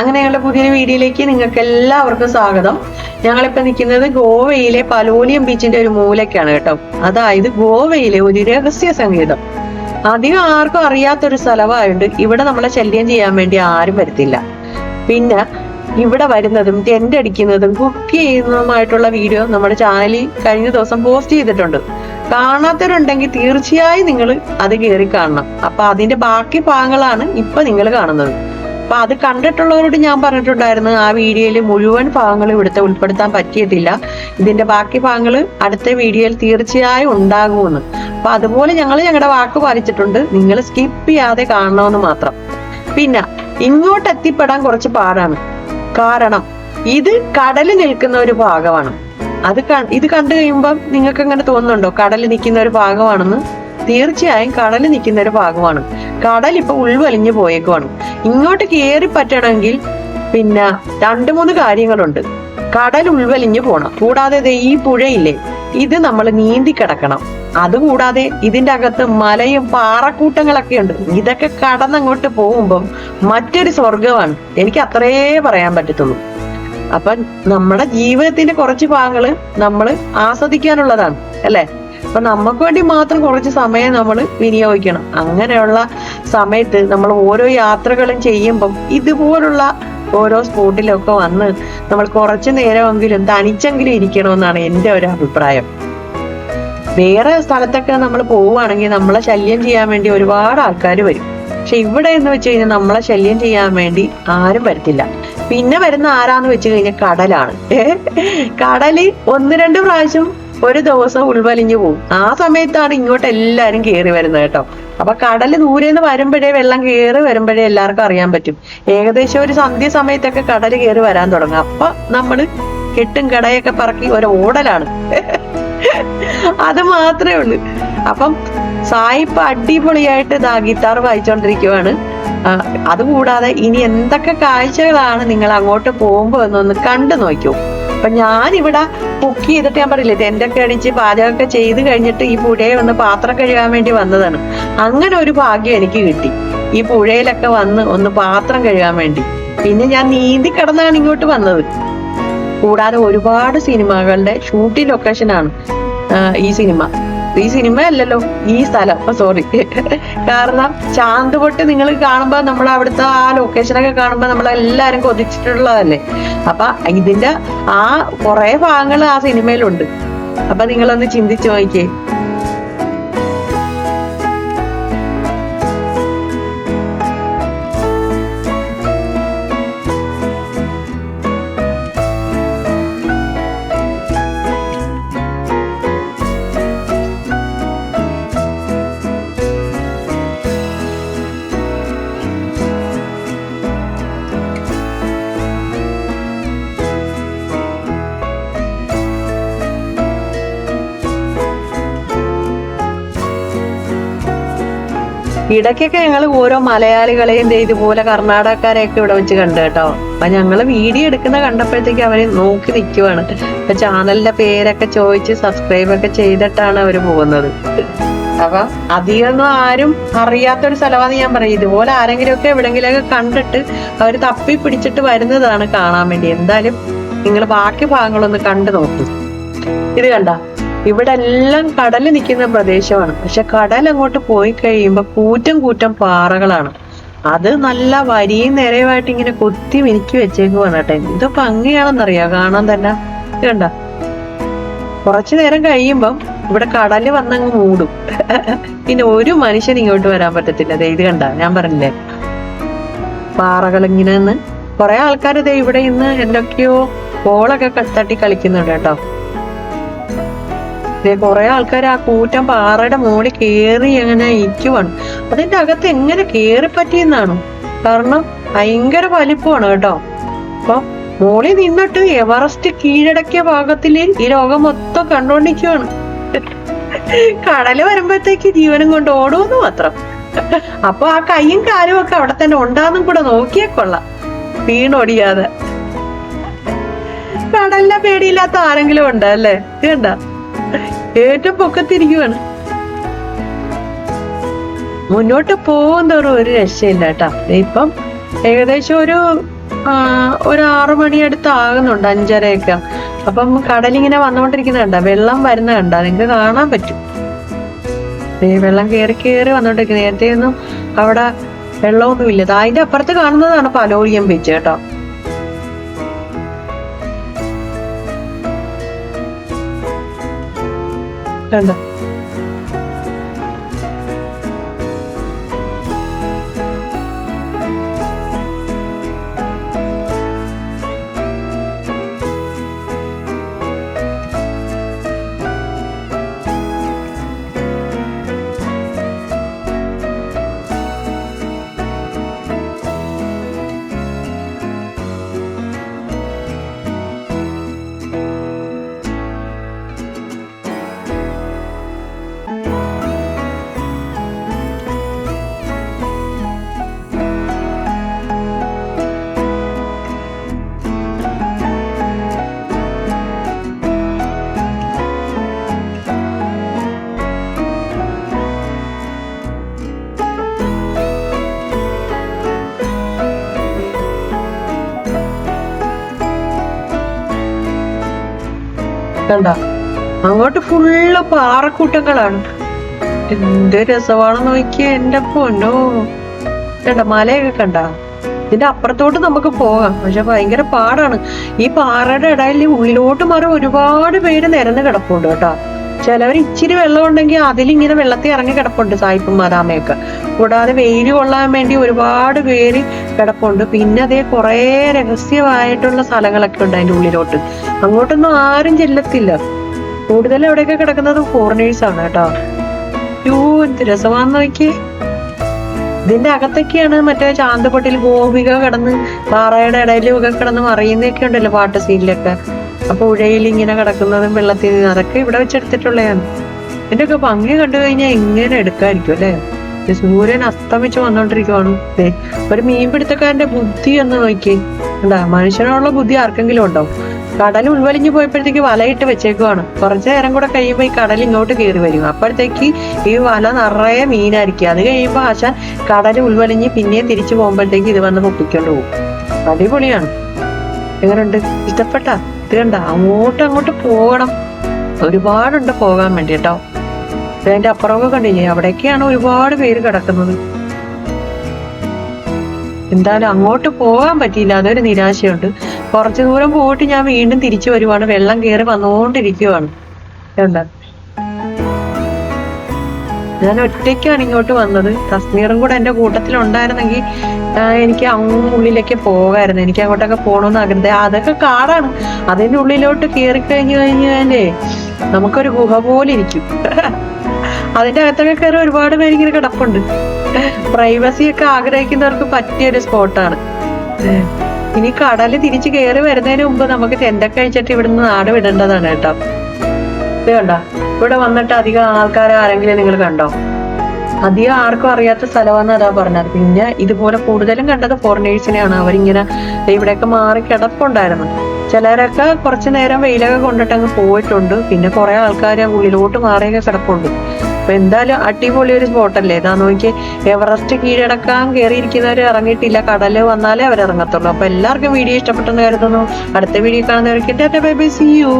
അങ്ങനെ ഞങ്ങളുടെ പുതിയൊരു വീഡിയോയിലേക്ക് നിങ്ങൾക്ക് എല്ലാവർക്കും സ്വാഗതം. ഞങ്ങളിപ്പോ നിൽക്കുന്നത് ഗോവയിലെ പലോലിയം ബീച്ചിന്റെ ഒരു മൂലക്കാണ് കേട്ടോ. അതായത് ഗോവയിലെ ഒരു രഹസ്യ സംഗീതം. അധികം ആർക്കും അറിയാത്തൊരു സ്ഥലമായുണ്ട് ഇവിടെ നമ്മളെ ശല്യം ചെയ്യാൻ വേണ്ടി ആരും വരത്തില്ല. പിന്നെ ഇവിടെ വരുന്നതും ടെന്റ് അടിക്കുന്നതും കുക്ക് ചെയ്യുന്നതുമായിട്ടുള്ള വീഡിയോ നമ്മുടെ ചാനലിൽ കഴിഞ്ഞ ദിവസം പോസ്റ്റ് ചെയ്തിട്ടുണ്ട്. കാണാത്തവരുണ്ടെങ്കിൽ തീർച്ചയായും നിങ്ങൾ അത് കയറി കാണണം. അപ്പൊ അതിന്റെ ബാക്കി ഭാഗങ്ങളാണ് ഇപ്പൊ നിങ്ങൾ കാണുന്നത്. അപ്പൊ അത് കണ്ടിട്ടുള്ളവരോട് ഞാൻ പറഞ്ഞിട്ടുണ്ടായിരുന്നു ആ വീഡിയോയിൽ മുഴുവൻ ഭാഗങ്ങൾ ഇവിടുത്തെ ഉൾപ്പെടുത്താൻ പറ്റിയിട്ടില്ല. ഇതിന്റെ ബാക്കി ഭാഗങ്ങൾ അടുത്ത വീഡിയോയിൽ തീർച്ചയായും ഉണ്ടാകുമെന്ന്. അപ്പൊ അതുപോലെ ഞങ്ങൾ ഞങ്ങളുടെ വാക്ക് പാലിച്ചിട്ടുണ്ട്. നിങ്ങൾ സ്കിപ്പ് ചെയ്യാതെ കാണണമെന്ന് മാത്രം. പിന്നെ ഇങ്ങോട്ട് എത്തിപ്പെടാൻ കുറച്ച് പാടാണ്. കാരണം ഇത് കടൽ നിൽക്കുന്ന ഒരു ഭാഗമാണ്. അത് ഇത് കണ്ടു കഴിയുമ്പം നിങ്ങൾക്ക് അങ്ങനെ തോന്നുന്നുണ്ടോ? കടൽ നിൽക്കുന്ന ഒരു ഭാഗമാണെന്ന്? തീർച്ചയായും കടൽ നിൽക്കുന്ന ഒരു ഭാഗമാണ്. കടൽ ഇപ്പൊ ഉൾവലിഞ്ഞു പോയേക്കുവാണ്. ഇങ്ങോട്ട് കയറി പറ്റണമെങ്കിൽ പിന്നെ രണ്ട് മൂന്ന് കാര്യങ്ങളുണ്ട്. കടൽ ഉൾവലിഞ്ഞു പോണം. കൂടാതെ ഈ പുഴയില്ലേ ഇത് നമ്മൾ നീന്തി കിടക്കണം. അതുകൂടാതെ ഇതിന്റെ അകത്ത് മലയും പാറക്കൂട്ടങ്ങളൊക്കെ ഉണ്ട്. ഇതൊക്കെ കടന്നങ്ങോട്ട് പോകുമ്പം മറ്റൊരു സ്വർഗമാണ് എനിക്ക് അത്രേ പറയാൻ പറ്റത്തുള്ളൂ. അപ്പൊ നമ്മുടെ ജീവിതത്തിന്റെ കുറച്ച് ഭാഗങ്ങൾ നമ്മൾ ആസ്വദിക്കാനുള്ളതാണ് അല്ലെ? അപ്പൊ നമുക്ക് വേണ്ടി മാത്രം കുറച്ച് സമയം നമ്മൾ വിനിയോഗിക്കണം. അങ്ങനെയുള്ള സമയത്ത് നമ്മൾ ഓരോ യാത്രകളും ചെയ്യുമ്പം ഇതുപോലുള്ള ഓരോ സ്പോട്ടിലൊക്കെ വന്ന് നമ്മൾ കുറച്ചു നേരമെങ്കിലും തനിച്ചെങ്കിലും ഇരിക്കണമെന്നാണ് എന്റെ ഒരു അഭിപ്രായം. വേറെ സ്ഥലത്തൊക്കെ നമ്മൾ പോവുകയാണെങ്കിൽ നമ്മളെ ശല്യം ചെയ്യാൻ വേണ്ടി ഒരുപാട് ആൾക്കാർ വരും. പക്ഷെ ഇവിടെ എന്ന് വെച്ച് കഴിഞ്ഞാൽ നമ്മളെ ശല്യം ചെയ്യാൻ വേണ്ടി ആരും വരത്തില്ല. പിന്നെ വരുന്ന ആരാന്ന് വെച്ച് കഴിഞ്ഞാൽ കടലാണ്? കടൽ ഒന്ന് രണ്ട് പ്രാവശ്യം ഒരു ദിവസം ഉൾവലിഞ്ഞു പോകും ആ സമയത്താണ് ഇങ്ങോട്ട് എല്ലാരും കയറി വരുന്നത് കേട്ടോ. അപ്പൊ കടൽ ദൂരെന്ന് വരുമ്പോഴേ വെള്ളം കയറി വരുമ്പോഴേ എല്ലാവർക്കും അറിയാൻ പറ്റും. ഏകദേശം ഒരു സന്ധ്യ സമയത്തൊക്കെ കടൽ കയറി വരാൻ തുടങ്ങും. അപ്പൊ നമ്മൾ കെട്ടും കടയൊക്കെ പറക്കി ഒരു ഓടലാണ്. അത് മാത്രമേ ഉള്ളൂ. അപ്പം സായിപ്പ് അടിപൊളിയായിട്ട് ഇതാ ഗിത്താർ വായിച്ചോണ്ടിരിക്കുവാണ്. ആ, അതുകൂടാതെ ഇനി എന്തൊക്കെ കാഴ്ചകളാണ് നിങ്ങൾ അങ്ങോട്ട് പോകുമ്പോ എന്നൊന്ന് കണ്ടു നോക്കൂ. അപ്പൊ ഞാനിവിടെ കുക്ക് ചെയ്തിട്ട് ഞാൻ പറയില്ല ടെന്റൊക്കെ അടിച്ച് പാചകമൊക്കെ ചെയ്ത് കഴിഞ്ഞിട്ട് ഈ പുഴയെ ഒന്ന് പാത്രം കഴുകാൻ വേണ്ടി വന്നതാണ്. അങ്ങനെ ഒരു ഭാഗ്യം എനിക്ക് കിട്ടി. ഈ പുഴയിലൊക്കെ വന്ന് ഒന്ന് പാത്രം കഴുകാൻ വേണ്ടി. പിന്നെ ഞാൻ നീന്തി കിടന്നാണ് ഇങ്ങോട്ട് വന്നത്. കൂടാതെ ഒരുപാട് സിനിമകളുടെ ഷൂട്ടിംഗ് ലൊക്കേഷനാണ് ഈ സിനിമ. ഈ സിനിമ അല്ലല്ലോ ഈ സ്ഥലം. സോറി കാരണം ചാന്തുപൊട്ട് നിങ്ങൾ കാണുമ്പോൾ നമ്മൾ അവിടുത്തെ ആ ലൊക്കേഷനൊക്കെ കാണുമ്പോൾ നമ്മൾ കൊതിച്ചിട്ടുള്ളതല്ലേ? അപ്പൊ ഇതിന്റെ ആ കുറെ ഭാഗങ്ങൾ ആ സിനിമയിലുണ്ട് അപ്പൊ നിങ്ങളൊന്ന് ചിന്തിച്ചു നോക്കിയേ. ഇടയ്ക്കൊക്കെ ഞങ്ങൾ ഓരോ മലയാളികളെയും ഇതുപോലെ കർണാടകക്കാരെയൊക്കെ ഇവിടെ വെച്ച് കണ്ടു കേട്ടോ. അപ്പൊ ഞങ്ങൾ വീഡിയോ എടുക്കുന്ന കണ്ടപ്പോഴത്തേക്ക് അവർ നോക്കി നിൽക്കുവാണ് അപ്പൊ ചാനലിന്റെ പേരൊക്കെ ചോദിച്ച് സബ്സ്ക്രൈബ് ഒക്കെ ചെയ്തിട്ടാണ് അവർ പോകുന്നത്. അപ്പൊ അധികമൊന്നും ആരും അറിയാത്തൊരു സ്ഥലമാണ് ഞാൻ പറയും. ഇതുപോലെ ആരെങ്കിലും ഒക്കെ എവിടെങ്കിലുമൊക്കെ കണ്ടിട്ട് അവർ തപ്പി പിടിച്ചിട്ട് വരുന്നതാണ് കാണാൻ വേണ്ടി. എന്തായാലും നിങ്ങൾ ബാക്കി ഭാഗങ്ങളൊന്ന് കണ്ടു നോക്കും. ഇത് കണ്ട? ഇവിടെ എല്ലാം കടൽ നിൽക്കുന്ന പ്രദേശമാണ്. പക്ഷെ കടൽ അങ്ങോട്ട് പോയി കഴിയുമ്പോൾ കൂറ്റം കൂറ്റം പാറകളാണ്. അത് നല്ല വരിയും നിരയുമായിട്ട് ഇങ്ങനെ കൊത്തി മിനുക്കി വെച്ചേക്ക് വന്നട്ടെ എന്ത് ഭംഗിയാണെന്നറിയാം? കാണാൻ തന്നെ. ഇത് കണ്ട? കുറച്ചു നേരം കഴിയുമ്പം ഇവിടെ കടൽ വന്നങ്ങ് മൂടും. പിന്നെ ഒരു മനുഷ്യൻ ഇങ്ങോട്ട് വരാൻ പറ്റത്തില്ല. അതെ ഇത് കണ്ട ഞാൻ പറഞ്ഞില്ലേ? പാറകൾ ഇങ്ങനെ കുറെ ആൾക്കാർ ഇതേ ഇവിടെ ഇന്ന് എന്തൊക്കെയോ ബോളൊക്കെ തട്ടി കളിക്കുന്നുണ്ട് കേട്ടോ. കുറെ ആൾക്കാർ ആ കൂറ്റം പാറയുടെ മുകളിൽ കയറി അങ്ങനെ ഇരിക്കുവാണ്. അതിന്റെ അകത്ത് എങ്ങനെ കയറി പറ്റിയെന്നാണ് കാരണം ഭയങ്കര വലിപ്പമാണ് കേട്ടോ. അപ്പൊ മോളിൽ നിന്നിട്ട് എവറസ്റ്റ് കീഴടക്കിയ ഭാഗത്തിൽ ഈ രോഗം മൊത്തം കണ്ടോണ്ടിരിക്കുവാണ് കടൽ വരുമ്പോഴത്തേക്ക് ജീവനും കൊണ്ട് ഓടുമെന്ന് മാത്രം. അപ്പൊ ആ കൈയും കാലും ഒക്കെ അവിടെ തന്നെ ഉണ്ടാന്നും കൂടെ നോക്കിയേ കൊള്ളാം. വീണൊടിയാതെ. കടലിനെ പേടിയില്ലാത്ത ആരെങ്കിലും ഉണ്ട് അല്ലേ കണ്ട ഏറ്റവും പൊക്കത്തിരിക്കുവാണ്. മുന്നോട്ട് പോകും തോറും ഒരു രക്ഷയില്ല കേട്ടാ. ഇപ്പം ഏകദേശം ഒരു ഒരു ആറു മണി അടുത്ത് ആകുന്നുണ്ട് അഞ്ചരയൊക്കെ. അപ്പം കടലിങ്ങനെ വന്നുകൊണ്ടിരിക്കുന്ന കണ്ട? വെള്ളം വരുന്ന കണ്ട? നിങ്ങൾക്ക് കാണാൻ പറ്റും. ദേ വെള്ളം കയറി കയറി വന്നോണ്ടിരിക്കുന്നു നേരത്തെ ഒന്നും അവിടെ വെള്ളമൊന്നുമില്ല. അതിന്റെ അപ്പുറത്ത് കാണുന്നതാണ് പലോളിയം ബീച്ച് കേട്ടോ. കണ്ടോ കണ്ട അങ്ങോട്ട് ഫുള്ള് പാറക്കൂട്ടങ്ങളാണ്. എന്ത് രസമാണെന്ന് നോക്കിയ എന്റെ പൊന്നോ. കണ്ട മലയൊക്കെ കണ്ട? ഇതിന്റെ അപ്പുറത്തോട്ട് നമുക്ക് പോകാം. പക്ഷെ ഭയങ്കര പാടാണ്. ഈ പാറയുടെ ഇടയിൽ ഉള്ളിലോട്ട് മാറി ഒരുപാട് പേര് നിരന്ന് കിടപ്പുണ്ട് കേട്ടോ. ചിലവർ ഇച്ചിരി വെള്ളം ഉണ്ടെങ്കിൽ അതിലിങ്ങനെ വെള്ളത്തിൽ ഇറങ്ങി കിടപ്പുണ്ട് സായിപ്പും മാതാമയൊക്കെ. കൂടാതെ വെയിൽ കൊള്ളാൻ വേണ്ടി ഒരുപാട് പേര് കിടപ്പുണ്ട്. പിന്നെ അതേ കുറേ രഹസ്യമായിട്ടുള്ള സ്ഥലങ്ങളൊക്കെ ഉണ്ട് അതിന്റെ ഉള്ളിലോട്ട്. അങ്ങോട്ടൊന്നും ആരും ചെല്ലത്തില്ല. കൂടുതൽ അവിടെയൊക്കെ കിടക്കുന്നത് ഫോറിനേഴ്സ് ആണ് കേട്ടോ. യൂ എന്ത് രസമാന്ന് നോക്കിയേ. ഇതിന്റെ അകത്തൊക്കെയാണ് മറ്റേ ചാന്തപ്പൊട്ടിൽ ഗോപിക കിടന്ന് പാറയുടെ ഇടയിലും ഒക്കെ കിടന്ന് മറിയുന്നൊക്കെ ഉണ്ടല്ലോ പാട്ട് സീനിലൊക്കെ അപ്പൊ ഉഴയിൽ ഇങ്ങനെ കിടക്കുന്നതും വെള്ളത്തിൽ അതൊക്കെ ഇവിടെ വെച്ചെടുത്തിട്ടുള്ളതാണ്. ഇതിന്റെ ഒക്കെ ഭംഗി കണ്ടു കഴിഞ്ഞാൽ എങ്ങനെ എടുക്കായിരിക്കും അല്ലേ? സൂര്യൻ അസ്തമിച്ച് വന്നോണ്ടിരിക്കുവാണ്. ഒരു മീൻപിടുത്തക്കാരന്റെ ബുദ്ധി ഒന്ന് നോക്കി എന്താ മനുഷ്യനുള്ള ബുദ്ധി ആർക്കെങ്കിലും ഉണ്ടോ? കടൽ ഉൾവലിഞ്ഞു പോയപ്പോഴത്തേക്ക് വലയിട്ട് വെച്ചേക്കുവാണ്. കുറച്ചു നേരം കൂടെ കഴിയുമ്പോൾ ഈ കടൽ ഇങ്ങോട്ട് കയറി വരും. അപ്പോഴത്തേക്ക് ഈ വല നിറയെ മീനായിരിക്കും. അത് കഴിയുമ്പോൾ ആശാൻ കടൽ ഉൾവലിഞ്ഞ് പിന്നെ തിരിച്ചു പോകുമ്പോഴത്തേക്ക് ഇത് വന്ന് പൊട്ടിക്കൊണ്ട് പോകും. അടിപൊളിയാണ്. എങ്ങനെയുണ്ട് ഇഷ്ടപ്പെട്ട? ഇത് കണ്ട അങ്ങോട്ട് അങ്ങോട്ട് പോകണം. ഒരുപാടുണ്ട് പോകാൻ വേണ്ടി കേട്ടോ അതിന്റെ അപ്പുറമൊക്കെ കണ്ടില്ലേ? അവിടേക്കാണ് ഒരുപാട് പേര് കിടക്കുന്നത്. എന്തായാലും അങ്ങോട്ട് പോകാൻ പറ്റിയില്ല. അതൊരു നിരാശയുണ്ട്. കുറച്ചു ദൂരം പോയിട്ട് ഞാൻ വീണ്ടും തിരിച്ചു വരുവാണ്. വെള്ളം കയറി വന്നുകൊണ്ടിരിക്കുവാണ് എന്താ ഞാൻ ഒറ്റയ്ക്കാണ് ഇങ്ങോട്ട് വന്നത്. തസ്മീറും കൂടെ എന്റെ കൂട്ടത്തിൽ ഉണ്ടായിരുന്നെങ്കിൽ എനിക്ക് ഉള്ളിലേക്ക് പോകായിരുന്നു. എനിക്ക് അങ്ങോട്ടൊക്കെ പോകണമെന്ന് ആഗ്രഹം. അതൊക്കെ കാടാണ്. അതിന്റെ ഉള്ളിലോട്ട് കയറി കഴിഞ്ഞു കഴിഞ്ഞാലേ നമുക്കൊരു ഗുഹ പോലെ ഇരിക്കും. അതിന്റെ അകത്തൊക്കെ കയറി ഒരുപാട് പേര് ഇങ്ങനെ കിടപ്പുണ്ട്. പ്രൈവസി ഒക്കെ ആഗ്രഹിക്കുന്നവർക്ക് പറ്റിയ ഒരു സ്പോട്ടാണ് ഇനി കടൽ തിരിച്ചു കയറി വരുന്നതിന് മുമ്പ് നമുക്ക് ചെന്തൊക്കെ കഴിച്ചിട്ട് ഇവിടുന്ന് നാട് വിടേണ്ടതാണ് കേട്ടോ. ഇത് കണ്ടോ? ഇവിടെ വന്നിട്ട് അധികം ആൾക്കാരെ ആരെങ്കിലും നിങ്ങൾ കണ്ടോ? അധികം ആർക്കും അറിയാത്ത സ്ഥലമാണെന്ന് അതാ പറഞ്ഞത്. പിന്നെ ഇതുപോലെ കൂടുതലും കണ്ടത് ഫോറിനേഴ്സിനെയാണ് അവരിങ്ങനെ ഇവിടെയൊക്കെ മാറി കിടപ്പുണ്ടായിരുന്നു. ചിലരൊക്കെ കുറച്ചു നേരം വെയിലൊക്കെ കൊണ്ടിട്ട് അങ്ങ് പോയിട്ടുണ്ട്. പിന്നെ കുറെ ആൾക്കാർ ഉള്ളിലോട്ട് മാറിയൊക്കെ കിടപ്പുണ്ട്. അപ്പൊ എന്തായാലും അടിപൊളി ഒരു സ്പോട്ട് അല്ലേ? ഇതാ നോക്കി എവറസ്റ്റ് കീഴടക്കാൻ കയറിയിരിക്കുന്നവർ ഇറങ്ങിയിട്ടില്ല. കടൽ വന്നാലേ അവർ ഇറങ്ങത്തുള്ളൂ. അപ്പൊ എല്ലാവർക്കും വീഡിയോ ഇഷ്ടപ്പെട്ടെന്ന് കരുതുന്നു. അടുത്ത വീഡിയോ കാണുന്നവർക്ക് ബൈ ബൈ സി യു